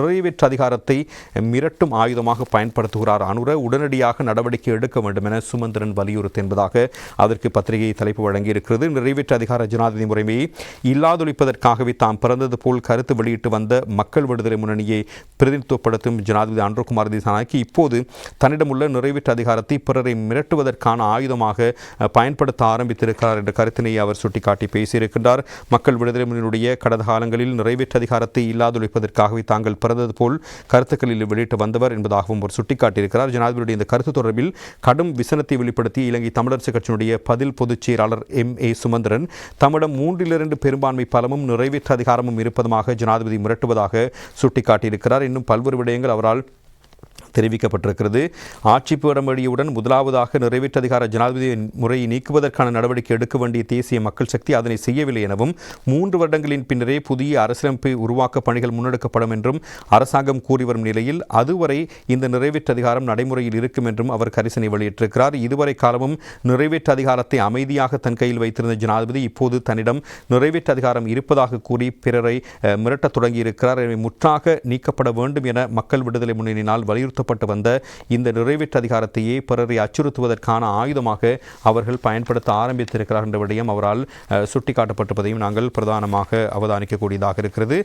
நிறைவேற்று அதிகாரத்தை மிரட்டும் ஆயுதமாக பயன்படுத்துகிறார் அனுர. உடனடியாக நடவடிக்கை எடுக்க வேண்டும் என சுமந்திரன் வலியுறுத்தி என்பதாக அதற்கு பத்திரிகை தலைப்பு வழங்கியிருக்கிறது. நிறைவேற்று அதிகார ஜனாதிபதி முறைமையை இல்லாதொழிப்பதற்காகவே தாம் பிறந்தது போல் கருத்து வெளியிட்டு வந்த மக்கள் விடுதலை முன்னணியை பிரதிநிதித்துவப்படுத்தும் ஜனாதிபதி அன்ருகுமார் திசானாக்கி இப்போது தன்னிடமுள்ள நிறைவேற்று அதிகாரத்தை பிறரை மிரட்டுவதற்கான ஆயுதமாக பயன்படுத்த ஆரம்பித்திருக்கிறார் என்ற கருத்தினை அவர் சுட்டிக்காட்டி பேசியிருக்கின்றார். மக்கள் விடுதலை முன்னணியுடைய கடந்த காலங்களில் நிறைவேற்று அதிகாரத்தை இல்லாதொழிப்பதற்காகவே தாங்கள் பிறந்தது போல் கருத்துக்களில் வெளியிட்டு வந்தவர் என்பதாகவும் அவர் சுட்டிக்காட்டியிருக்கிறார். ஜனாதிபதியுடைய இந்த கருத்து தொடர்பில் கடும் விசனத்தை வெளிப்படுத்தி இலங்கை தமிழரசு கட்சியினுடைய பதில் பொதுச் செயலாளர் எம். ஏ. சுமந்திரன் தம்மிடம் மூன்றிலிரண்டு பெரும்பான்மை பலமும் நிறைவேற்று அதிகாரமும் இருப்பதுமாக ஜனாதிபதி மிரட்டுவதாக சுட்டிக்காட்டியிருக்கிறார். இன்னும் பல்வேறு விடயங்கள் அவரால் தெரிவிக்கப்பட்டிருக்கிறது. ஆட்சி பெறமடியுடன் முதலாவதாக நிறைவேற்று அதிகார ஜனாதிபதி முறையை நீக்குவதற்கான நடவடிக்கை எடுக்க வேண்டிய தேசிய மக்கள் சக்தி அதனை செய்யவில்லை எனவும் மூன்று வருடங்களின் பின்னரே புதிய அரசியலமைப்பை உருவாக்க பணிகள் முன்னெடுக்கப்படும் என்றும் அரசாங்கம் கூறி வரும் நிலையில் அதுவரை இந்த நிறைவேற்று அதிகாரம் நடைமுறையில் இருக்கும் என்றும் அவர் கரிசனை வெளியிட்டிருக்கிறார். இதுவரை காலமும் நிறைவேற்று அதிகாரத்தை அமைதியாக தன் கையில் வைத்திருந்த ஜனாதிபதி இப்போது தன்னிடம் நிறைவேற்று அதிகாரம் இருப்பதாக கூறி பிறரை மிரட்டத் தொடங்கியிருக்கிறார். முற்றாக நீக்கப்பட வேண்டும் என மக்கள் விடுதலை முன்னணியினால் கொடுக்கப்பட்டு வந்த இந்த நிறைவேற்று அதிகாரத்தையே பிறரை அச்சுறுத்துவதற்கான ஆயுதமாக அவர்கள் பயன்படுத்த ஆரம்பித்திருக்கிறார் என்ற விடயம் அவரால் அஹ், சுட்டிக்காட்டப்பட்டிருப்பதையும் நாங்கள் பிரதானமாக அவதானிக்கக்கூடியதாக இருக்கிறது.